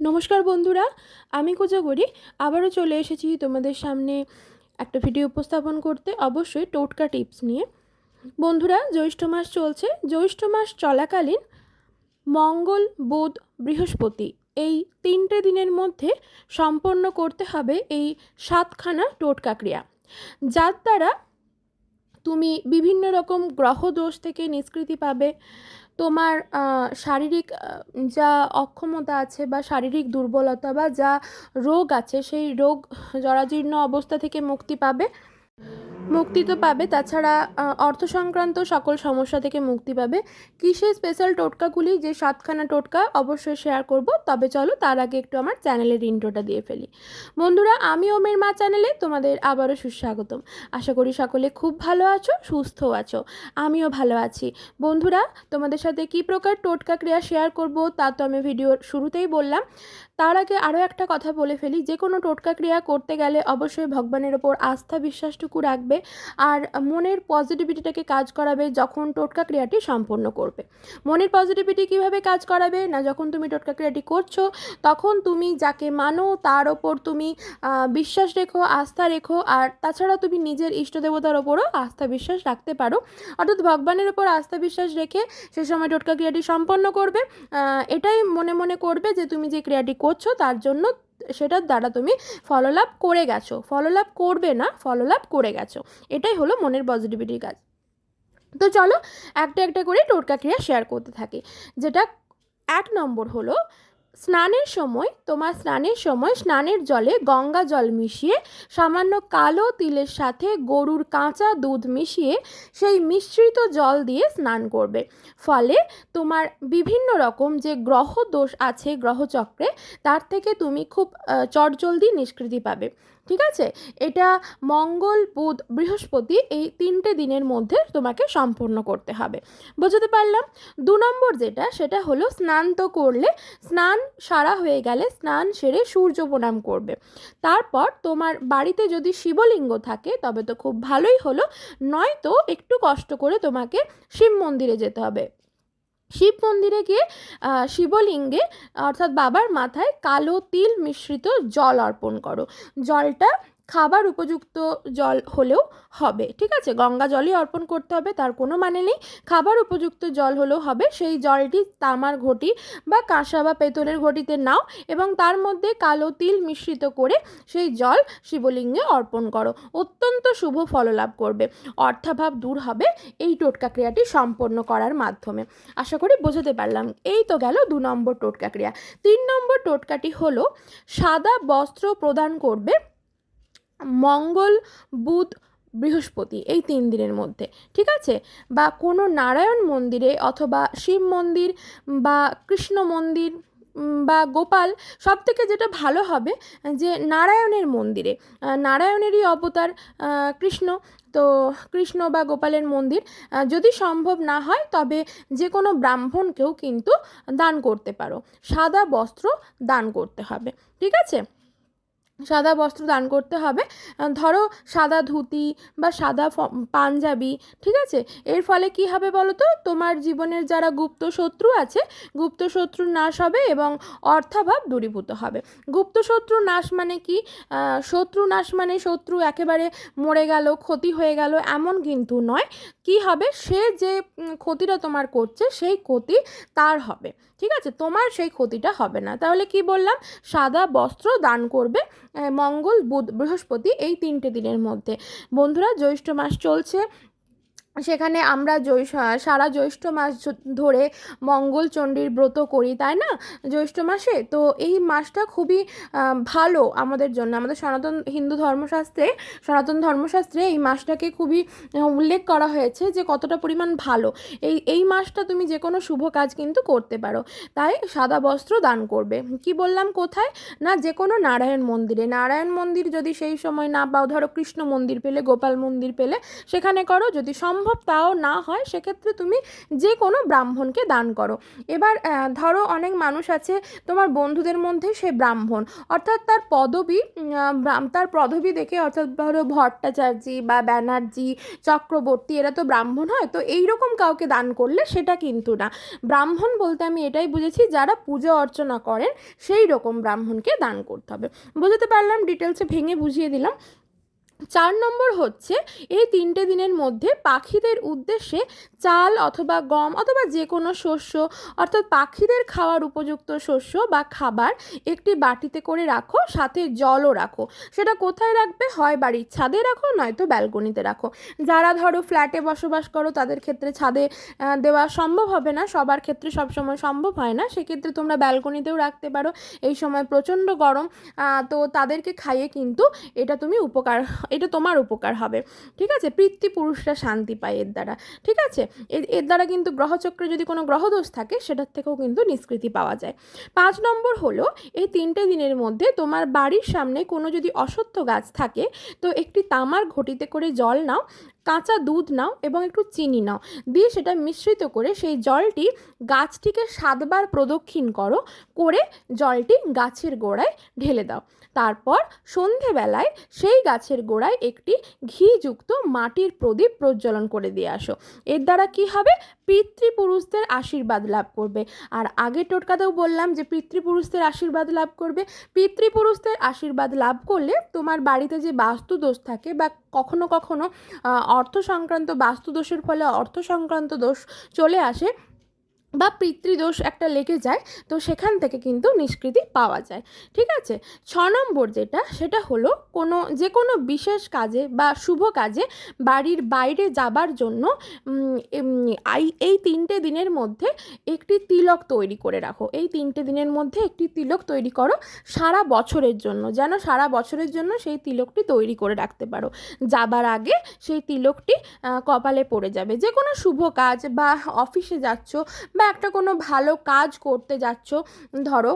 নমস্কার বন্ধুরা, আমি কোজাগরি আবারও চলে এসেছি তোমাদের সামনে একটা ভিডিও উপস্থাপন করতে, অবশ্যই টোটকা টিপস নিয়ে। বন্ধুরা, জ্যৈষ্ঠ মাস চলছে। জ্যৈষ্ঠ মাস চলাকালীন মঙ্গল, বুধ, বৃহস্পতি এই তিনটে দিনের মধ্যে সম্পন্ন করতে হবে এই সাতখানা টোটকা ক্রিয়া। যার দ্বারা তুমি বিভিন্ন রকম গ্রহ দোষ থেকে নিষ্কৃতি পাবে। তোমার শারীরিক যা অক্ষমতা আছে বা শারীরিক দুর্বলতা বা যা রোগ আছে, সেই রোগ জরাজীর্ণ অবস্থা থেকে মুক্তি পাবে। মুক্তি তো পাবে। তাছাড়া অর্থ সংক্রান্ত সকল সমস্যা থেকে মুক্তি পাবে। কিসের স্পেশাল টোটকাগুলি? যে সাতখানা টোটকা অবশ্যই শেয়ার করব। তবে চলো তার আগে একটু আমার চ্যানেলের ইন্ট্রোটা দিয়ে ফেলি। বন্ধুরা, আমি ওমের মা চ্যানেলে তোমাদের আবারও সুস্বাগতম। আশা করি সকলে খুব ভালো আছো, সুস্থও আছো। আমিও ভালো আছি। বন্ধুরা, তোমাদের সাথে কী প্রকার টোটকা ক্রিয়া শেয়ার করব তা তো আমি ভিডিওর শুরুতেই বললাম। তার আগে আরও একটা কথা বলে ফেলি, যে কোনো টোটকা ক্রিয়া করতে গেলে অবশ্যই ভগবানের ওপর আস্থা বিশ্বাসটুকু রাখবে আর মনের পজিটিভিটিটাকে কাজ করাবে যখন টোটকা ক্রিয়াটি সম্পন্ন করবে। মনের পজিটিভিটি কীভাবে কাজ করাবে? না যখন তুমি টোটকা ক্রিয়াটি করছ, তখন তুমি যাকে মানো তার ওপর তুমি বিশ্বাস রেখো, আস্থা রেখো আর তাছাড়া তুমি নিজের ইষ্ট দেবতার ওপরও আস্থা বিশ্বাস রাখতে পারো। অর্থাৎ ভগবানের ওপর আস্থা বিশ্বাস রেখে সে সময় টোটকা ক্রিয়াটি সম্পন্ন করবে। এটাই মনে মনে করবে যে তুমি যে ক্রিয়াটি করছ, তার জন্য সেটার দ্বারা তুমি ফললাভ করে গেছো। ফললাভ করবে না ফললাভ করে গেছো। এটাই হলো মনের পজিটিভিটির কাজ। তো চলো, একটা একটা করে টোটকা ক্রিয়া শেয়ার করতে থাকি। যেটা এক নম্বর হলো স্নানের সময়, তোমার স্নানের সময় স্নানের জলে গঙ্গা জল মিশিয়ে, সামান্য কালো তিলের সাথে গরুর কাঁচা দুধ মিশিয়ে সেই মিশ্রিত জল দিয়ে স্নান করবে। ফলে তোমার বিভিন্ন রকম যে গ্রহ দোষ আছে গ্রহচক্রে তার থেকে তুমি খুব চটজলদি নিষ্কৃতি পাবে। ঠিক আছে? এটা মঙ্গল, বুধ, বৃহস্পতি এই তিনটে দিনের মধ্যে তোমাকে সম্পূর্ণ করতে হবে। বোঝাতে পারলাম? দু নম্বর যেটা, সেটা হলো স্নান তো করলে, স্নান সারা হয়ে গেলে স্নান সেরে সূর্য প্রণাম করবে। তারপর তোমার বাড়িতে যদি শিবলিঙ্গ থাকে, তবে তো খুব ভালোই হলো, নয়তো একটু কষ্ট করে তোমাকে শিব মন্দিরে যেতে হবে। শিব মন্দিরে গিয়ে শিবলিঙ্গে অর্থাৎ বাবার মাথায় কালো তিল মিশ্রিত জল অর্পণ করো। জলটা খাবার উপযুক্ত জল হলেও হবে, ঠিক আছে? গঙ্গা জলই অর্পণ করতে হবে, তার কোনো মানে নেই। খাবার উপযুক্ত জল হলেও হবে, সেই জলটি তামার ঘটি বা কাঁসা বা পেতলের ঘটিতে নাও এবং তার মধ্যে কালো তিল মিশ্রিত করে সেই জল শিবলিঙ্গে অর্পণ করো। অত্যন্ত শুভ ফললাভ করবে। অর্থাভাব দূর হবে এই টোটকা ক্রিয়াটি সম্পন্ন করার মাধ্যমে। আশা করি বোঝাতে পারলাম। এই তো গেল দু নম্বর টোটকা ক্রিয়া। তিন নম্বর টোটকাটি হলো সাদা বস্ত্র প্রদান করবে মঙ্গল, বুধ, বৃহস্পতি এই তিন দিনের মধ্যে, ঠিক আছে? বা কোনো নারায়ণ মন্দিরে অথবা শিব মন্দির বা কৃষ্ণ মন্দির বা গোপাল সব থেকে যেটা ভালো হবে যে নারায়ণের মন্দিরে নারায়ণেরই অবতার কৃষ্ণ, তো কৃষ্ণ বা গোপালের মন্দির যদি সম্ভব না হয় তবে যে কোনো ব্রাহ্মণকেও কিন্তু দান করতে পারো, সাদা বস্ত্র দান করতে হবে, ঠিক আছে? সাদা বস্ত্র দান করতে হবে। ধরো সাদা ধুতি বা সাদা পাঞ্জাবি, ঠিক আছে? এর ফলে কি হবে বলো তো তোমার জীবনের যারা গুপ্ত শত্রু আছে, গুপ্ত শত্রু নাশ হবে এবং অর্থাভাব দূরীভূত হবে। গুপ্ত শত্রু নাশ মানে কি? শত্রু নাশ মানে শত্রু একেবারে মরে গেল, ক্ষতি হয়ে গেল, এমন কিন্তু নয়। কি হবে? সে যে ক্ষতিটা তোমার করছে, সেই ক্ষতি তার হবে। ঠিক আছে? তোমার সেই ক্ষতিটা হবে না। তাহলে কি বললাম? সাদা বস্ত্র দান করবে মঙ্গল, বুধ, বৃহস্পতি এই তিনটে দিনের মধ্যে। বন্ধুরা, জ্যৈষ্ঠ মাস চলছে। সেখানে আমরা জ্যৈষ সারা জ্যৈষ্ঠ মাস জ- ধরে মঙ্গলচণ্ডীর ব্রত করি, তাই না? জ্যৈষ্ঠ মাসে। তো এই মাসটা খুবই ভালো আমাদের জন্য। আমাদের সনাতন হিন্দু ধর্মশাস্ত্রে, সনাতন ধর্মশাস্ত্রে এই মাসটাকে খুবই উল্লেখ করা হয়েছে যে কতটা পরিমাণ ভালো। এই এই মাসটা তুমি যে কোনো শুভ কাজ কিন্তু করতে পারো। তাই সাদা বস্ত্র দান করবে। কি বললাম কোথায়? না, যে কোনো নারায়ণ মন্দিরে। নারায়ণ মন্দির যদি সেই সময় না পাও, ধরো কৃষ্ণ মন্দির পেলে, গোপাল মন্দির পেলে, সেখানে করো। যদি সম্ভব সম্ভব তাও না হয়, সেক্ষেত্রে তুমি যে কোনো ব্রাহ্মণকে দান করো। এবার ধরো অনেক মানুষ আছে, তোমার বন্ধুদের মধ্যে সে ব্রাহ্মণ, অর্থাৎ তার পদবী তার পদবী দেখে, অর্থাৎ ধরো ভট্টাচার্যি বা ব্যানার্জি, চক্রবর্তী, এরা তো ব্রাহ্মণ হয়, তো এই রকম কাউকে দান করলে সেটা কিন্তু না। ব্রাহ্মণ বলতে আমি এটাই বুঝেছি, যারা পুজো অর্চনা করেন সেই রকম ব্রাহ্মণকে দান করতে হবে। বুঝতে পারলাম ডিটেলসে ভেঙে বুঝিয়ে দিলাম। চার নম্বর হচ্ছে, এই তিনটে দিনের মধ্যে পাখিদের উদ্দেশ্যে চাল অথবা গম অথবা যে কোনো শস্য, অর্থাৎ পাখিদের খাওয়ার উপযুক্ত শস্য বা খাবার একটি বাটিতে করে রাখো, সাথে জলও রাখো। সেটা কোথায় রাখবে? হয় বাড়ির ছাদে রাখো, নয়তো ব্যালকনিতে রাখো। যারা ধরো ফ্ল্যাটে বসবাস করো, তাদের ক্ষেত্রে ছাদে দেওয়া সম্ভব হবে না, সবার ক্ষেত্রে সবসময় সম্ভব হয় না। সেক্ষেত্রে তোমরা ব্যালকনিতেও রাখতে পারো। এই সময় প্রচণ্ড গরম তো তাদেরকে খাইয়ে কিন্তু এটা তুমি উপকার এটা তোমার উপকার হবে। ঠিক আছে? পিতৃপুরুষরা শান্তি পায় এর দ্বারা। ঠিক আছে? এর এর দ্বারা কিন্তু গ্রহচক্রে যদি কোনো গ্রহদোষ থাকে, সেটার থেকেও কিন্তু নিষ্কৃতি পাওয়া যায়। পাঁচ নম্বর হলো, এই তিনটে দিনের মধ্যে তোমার বাড়ির সামনে কোনো যদি অসত্য গাছ থাকে, তো একটি তামার ঘটিতে করে জল নাও কাঁচা দুধ নাও এবং একটু চিনি নাও। দিয়ে সেটা মিশ্রিত করে সেই জলটি গাছটিকে সাতবার প্রদক্ষিণ করো, করে জলটি গাছের গোড়ায় ঢেলে দাও। তারপর সন্ধেবেলায় সেই গাছের গোড়ায় একটি ঘিযুক্ত মাটির প্রদীপ প্রজ্বলন করে দিয়ে আসো। এর দ্বারা কি হবে? পিতৃপুরুষদের আশীর্বাদ লাভ করবে। আর আগের টোটকাতেও বললাম যে পিতৃপুরুষদের আশীর্বাদ লাভ করবে। পিতৃপুরুষদের আশীর্বাদ লাভ করলে তোমার বাড়িতে যে বাস্তু দোষ থাকে বা কখনো কখনো অর্থ সংক্রান্ত বাস্তুদোষের ফলে অর্থ সংক্রান্ত দোষ চলে আসে। বা পিতৃদোষ একটা লেগে যায়, তো সেখান থেকে কিন্তু নিষ্কৃতি পাওয়া যায়। ঠিক আছে? ছ নম্বর যেটা, সেটা হলো কোনো যে কোনো বিশেষ কাজে বা শুভ কাজে বাড়ির বাইরে যাবার জন্য এই তিনটে দিনের মধ্যে একটি তিলক তৈরি করে রাখো। এই তিনটে দিনের মধ্যে একটি তিলক তৈরি করো সারা বছরের জন্য, যেন সারা বছরের জন্য সেই তিলকটি তৈরি করে রাখতে পারো। যাবার আগে সেই তিলকটি কপালে পড়ে যাবে। যে কোনো শুভ কাজ বা অফিসে যাচ্ছ বা একটা কোনো ভালো কাজ করতে যাচ্ছ, ধরো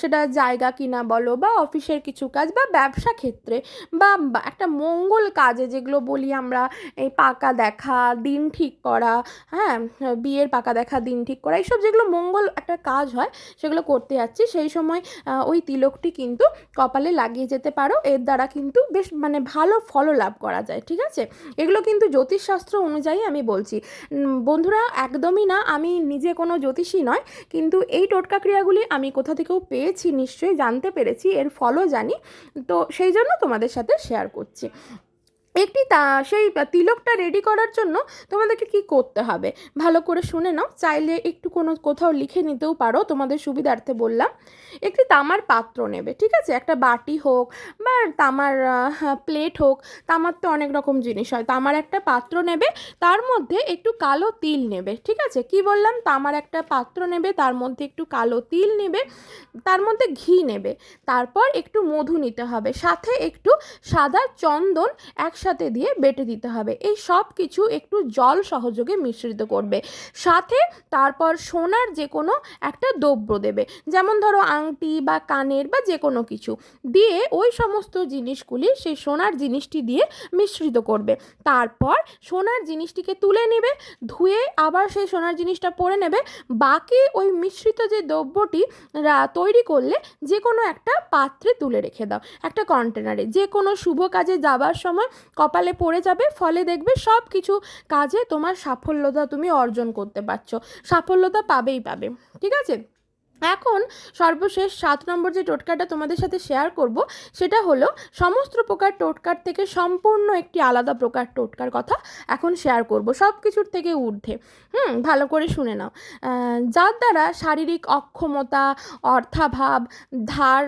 সেটা জায়গা কিনা বলো বা অফিসের কিছু কাজ বা ব্যবসা ক্ষেত্রে বা একটা মঙ্গল কাজে যেগুলো বলি আমরা, এই পাকা দেখা, দিন ঠিক করা হ্যাঁ বিয়ের পাকা দেখা, দিন ঠিক করা, এইসব যেগুলো মঙ্গল একটা কাজ হয়, সেগুলো করতে যাচ্ছি। সেই সময় ওই তিলকটি কিন্তু কপালে লাগিয়ে যেতে পারো, এর দ্বারা কিন্তু বেশ মানে ভালো ফল লাভ করা যায়, ঠিক আছে? এগুলো কিন্তু জ্যোতিষশাস্ত্র অনুযায়ী আমি বলছি। বন্ধুরা, একদমই না, আমি নিজে কোনো জ্যোতিষী নয়, কিন্তু এই টোটকা ক্রিয়াগুলি আমি কোথা থেকেও পেয়েছি, নিশ্চয়ই জানতে পেরেছি, এর ফলও জানি। তো সেই জন্য তোমাদের সাথে শেয়ার করছি। একটি তা, সেই তিলকটা রেডি করার জন্য তোমাদেরকে কি করতে হবে? ভালো করে শুনে নাও, চাইলে একটু কোনো কোথাও লিখে নিতেও পারো, তোমাদের সুবিধার্থে বললাম। একটি তামার পাত্র নেবে, ঠিক আছে? একটা বাটি হোক বা তামার প্লেট হোক, তামার তো অনেক রকম জিনিস হয়। তামার একটা পাত্র নেবে, তার মধ্যে একটু কালো তিল নেবে, ঠিক আছে? কি বললাম? তামার একটা পাত্র নেবে, তার মধ্যে একটু কালো তিল নেবে, তার মধ্যে ঘি নেবে, তারপর একটু মধু নিতে হবে, সাথে একটু সাদা চন্দন একসাথে দিয়ে বেটে দিতে হবে। এই সব কিছু একটু জল সহযোগে মিশ্রিত করবে। সাথে তারপর সোনার যে কোনো একটা দ্রব্য দেবে। যেমন ধরো আংটি বা কানের বা যে কোনো কিছু। দিয়ে ওই সমস্ত জিনিসগুলি সেই সোনার জিনিসটি দিয়ে মিশ্রিত করবে। তারপর সোনার জিনিসটিকে তুলে নেবে, ধুয়ে আবার সেই সোনার জিনিসটা পরে নেবে। বাকি ওই মিশ্রিত যে দ্রব্যটি তৈরি করলে যে কোনো একটা পাত্রে তুলে রেখে দাও। একটা কন্টেনারে যে কোনো শুভ কাজে যাবার সময় কপালে পড়ে যাবে, ফলে দেখবে সব কিছু কাজে তোমার সাফল্যতা তুমি অর্জন করতে পারছ। সাফল্যতা পাবেই পাবে, ঠিক আছে? এখন সর্বশেষ সাত নম্বর যে টোটকাটা তোমাদের সাথে শেয়ার করব, সেটা হলো সমস্ত প্রকার টোটকার থেকে সম্পূর্ণ একটি আলাদা প্রকার টোটকার কথা এখন শেয়ার করব সব কিছুর থেকে ঊর্ধ্বে। হুম, ভালো করে শুনে নাও। যার দ্বারা শারীরিক অক্ষমতা, অর্থাভাব, ধার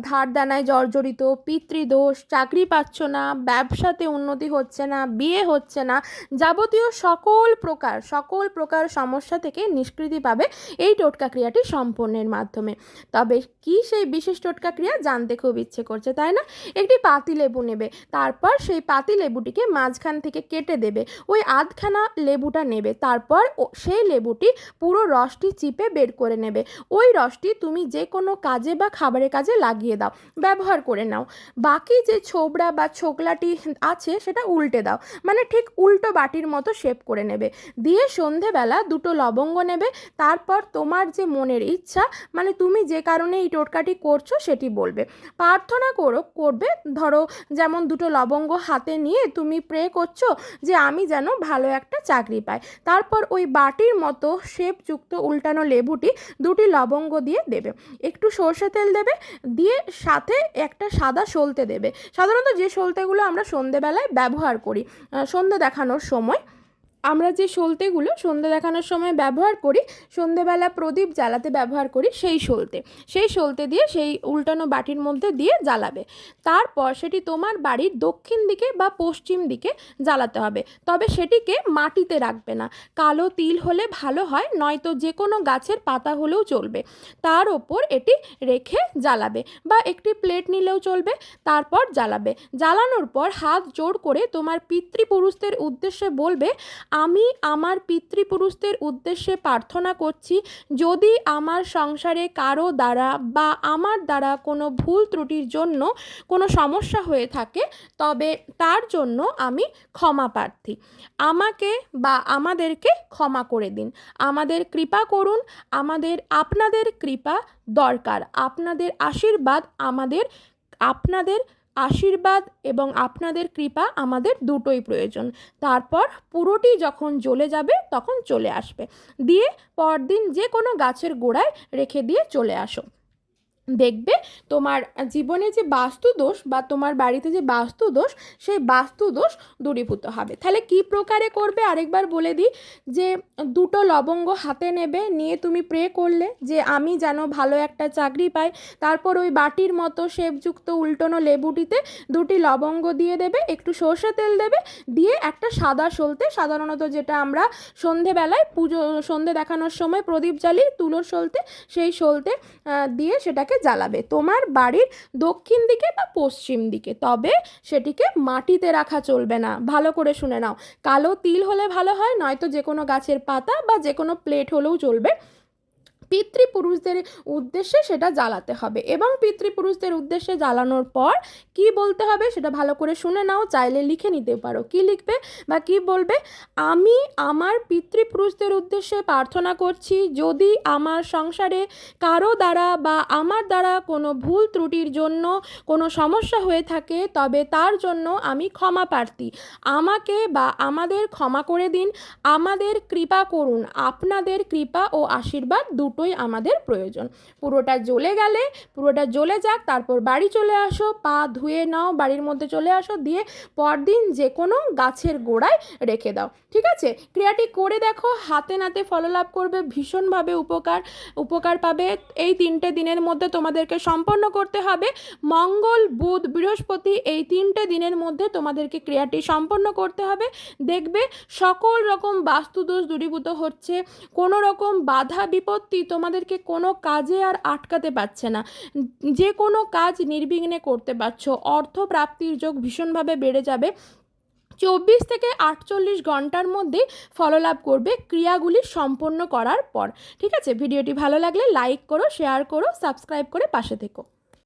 ধার দানায় জর্জরিত, পিতৃদোষ, চাকরি পাচ্ছ না, ব্যবসাতে উন্নতি হচ্ছে না, বিয়ে হচ্ছে না, যাবতীয় সকল প্রকার সকল প্রকার সমস্যা থেকে নিষ্কৃতি পাবে এই টোটকা ক্রিয়াটি সম্পূর্ণ। সম্পন্নের মাধ্যমে। তবে কি সেই বিশেষ টোটকা ক্রিয়া জানতে খুব ইচ্ছে করছে, তাই না? একটি পাতি লেবু নেবে, তারপর সেই পাতি লেবুটিকে মাঝখান থেকে কেটে দেবে, ওই আধখানা লেবুটা নেবে, তারপর সেই লেবুটি পুরো রসটি চিপে বের করে নেবে। ওই রসটি তুমি যে কোনো কাজে বা খাবারের কাজে লাগিয়ে দাও, ব্যবহার করে নাও। বাকি যে ছোবড়া বা ছোকলাটি আছে, সেটা উল্টে দাও মানে ঠিক উল্টো বাটির মতো শেপ করে নেবে। দিয়ে সন্ধেবেলা দুটো লবঙ্গ নেবে, তারপর তোমার যে মনের ইচ্ছা মানে তুমি যে কারণে এই টোটকাটি করছ সেটি বলবে। প্রার্থনা করো, করবে। ধরো যেমন দুটো লবঙ্গ হাতে নিয়ে তুমি প্রে করছ যে আমি যেন ভালো একটা চাকরি পাই। তারপর ওই বাটির মতো শেপযুক্ত উল্টানো লেবুটি দুটি লবঙ্গ দিয়ে দেবে। একটু সর্ষে তেল দেবে, দিয়ে সাথে একটা সাদা সলতে দেবে। সাধারণত যে সলতেগুলো আমরা সন্ধেবেলায় ব্যবহার করি সন্ধে দেখানোর সময় আমরা যে সলতেগুলো সন্ধে দেখানোর সময় ব্যবহার করি, সন্ধেবেলা প্রদীপ জ্বালাতে ব্যবহার করি সেই সলতে সেই সলতে দিয়ে সেই উল্টানো বাটির মধ্যে দিয়ে জ্বালাবে। তারপর সেটি তোমার বাড়ির দক্ষিণ দিকে বা পশ্চিম দিকে জ্বালাতে হবে। তবে সেটিকে মাটিতে রাখবে না। কালো তিল হলে ভালো হয়, নয়তো যে কোনো গাছের পাতা হলেও চলবে। তার ওপর এটি রেখে জ্বালাবে বা একটি প্লেট নিলেও চলবে, তারপর জ্বালাবে। জ্বালানোর পর হাত জোর করে তোমার পিতৃপুরুষদের উদ্দেশ্যে বলবে আমি আমার পিতৃপুরুষদের উদ্দেশ্যে প্রার্থনা করছি, যদি আমার সংসারে কারও দ্বারা বা আমার দ্বারা কোনো ভুল ত্রুটির জন্য কোনো সমস্যা হয়ে থাকে, তবে তার জন্য আমি ক্ষমা প্রার্থী। আমাকে বা আমাদেরকে ক্ষমা করে দিন। আমাদের কৃপা করুন, আমাদের, আপনাদের কৃপা দরকার। আপনাদের আশীর্বাদ আমাদের, আপনাদের আশীর্বাদ এবং আপনাদের কৃপা আমাদের দুটোই প্রয়োজন। তারপর পুরোটি যখন জ্বলে যাবে, তখন চলে আসবে। দিয়ে পরদিন যে কোনো গাছের গোড়ায় রেখে দিয়ে চলে আসো। দেখবে তোমার জীবনে যে বাস্তু দোষ বা তোমার বাড়িতে যে বাস্তু দোষ সেই বাস্তু দোষ দূরীভূত হবে। তাহলে কি প্রকারে করবে? আরেকবার বলে দিই যে দুটো লবঙ্গ হাতে নেবে, নিয়ে তুমি প্রে করলে যে আমি যেন ভালো একটা চাকরি পাই। তারপর ওই বাটির মতো শেপযুক্ত উল্টোনো লেবুটিতে দুটি লবঙ্গ দিয়ে দেবে, একটু সর্ষে তেল দেবে, দিয়ে একটা সাদা সলতে সাধারণত যেটা আমরা সন্ধেবেলায় পুজো, সন্ধে দেখানোর সময় প্রদীপ জ্বালি তুলোর সলতে সেই সলতে দিয়ে সেটাকে জ্বালাবে। তোমার বাড়ির দক্ষিণ দিকে বা পশ্চিম দিকে, তবে সেটিকে মাটিতে রাখা চলবে না। ভালো করে শুনে নাও। কালো তিল হলে ভালো হয়, নয়তো যে কোনো গাছের পাতা বা যে কোনো প্লেট হলেও চলবে। পিতৃপুরুষদের উদ্দেশ্যে সেটা জ্বালাতে হবে। এবং পিতৃপুরুষদের উদ্দেশ্যে জ্বালানোর পর কি বলতে হবে সেটা ভালো করে শুনে নাও, চাইলে লিখে নিতে পারো। কি লিখবে বা কি বলবে? আমি আমার পিতৃপুরুষদের উদ্দেশ্যে প্রার্থনা করছি, যদি আমার সংসারে কারও দ্বারা বা আমার দ্বারা কোনো ভুল ত্রুটির জন্য কোনো সমস্যা হয়ে থাকে, তবে তার জন্য আমি ক্ষমা প্রার্থী। আমাকে বা আমাদের ক্ষমা করে দিন। আমাদের কৃপা করুন। আপনাদের কৃপা ও আশীর্বাদ দুটোই আমাদের প্রয়োজন। পুরোটা জ্বলে গেলে, পুরোটা জ্বলে যাক, তারপর বাড়ি চলে আসো, পা ধুয়ে নাও, বাড়ির মধ্যে চলে আসো, দিয়ে পরদিন যে কোনো গাছের গোড়ায় রেখে দাও। ঠিক আছে? ক্রিয়াটি করে দেখো, হাতে নাতে ফললাভ করবে, ভীষণভাবে উপকার উপকার পাবে। এই তিনটে দিনের মধ্যে তোমাদেরকে সম্পন্ন করতে হবে। মঙ্গল, বুধ, বৃহস্পতি, এই তিনটে দিনের মধ্যে তোমাদেরকে ক্রিয়াটি সম্পন্ন করতে হবে। দেখবে, সকল রকম বাস্তুদোষ দূরীভূত হচ্ছে, কোনো রকম বাধা বিপত্তি তোমাদেরকে কোনো কাজে আর আটকাতে পারছে না। যে কোনো কাজ নির্বিঘ্নে করতে পারছ। অর্থ প্রাপ্তির যোগ ভীষণভাবে বেড়ে যাবে। চব্বিশ থেকে আটচল্লিশ ঘণ্টার মধ্যে ফললাভ করবে ক্রিয়াগুলি সম্পন্ন করার পর। ঠিক আছে? ভিডিওটি ভালো লাগলে লাইক করো শেয়ার করো সাবস্ক্রাইব করে পাশে থেকো।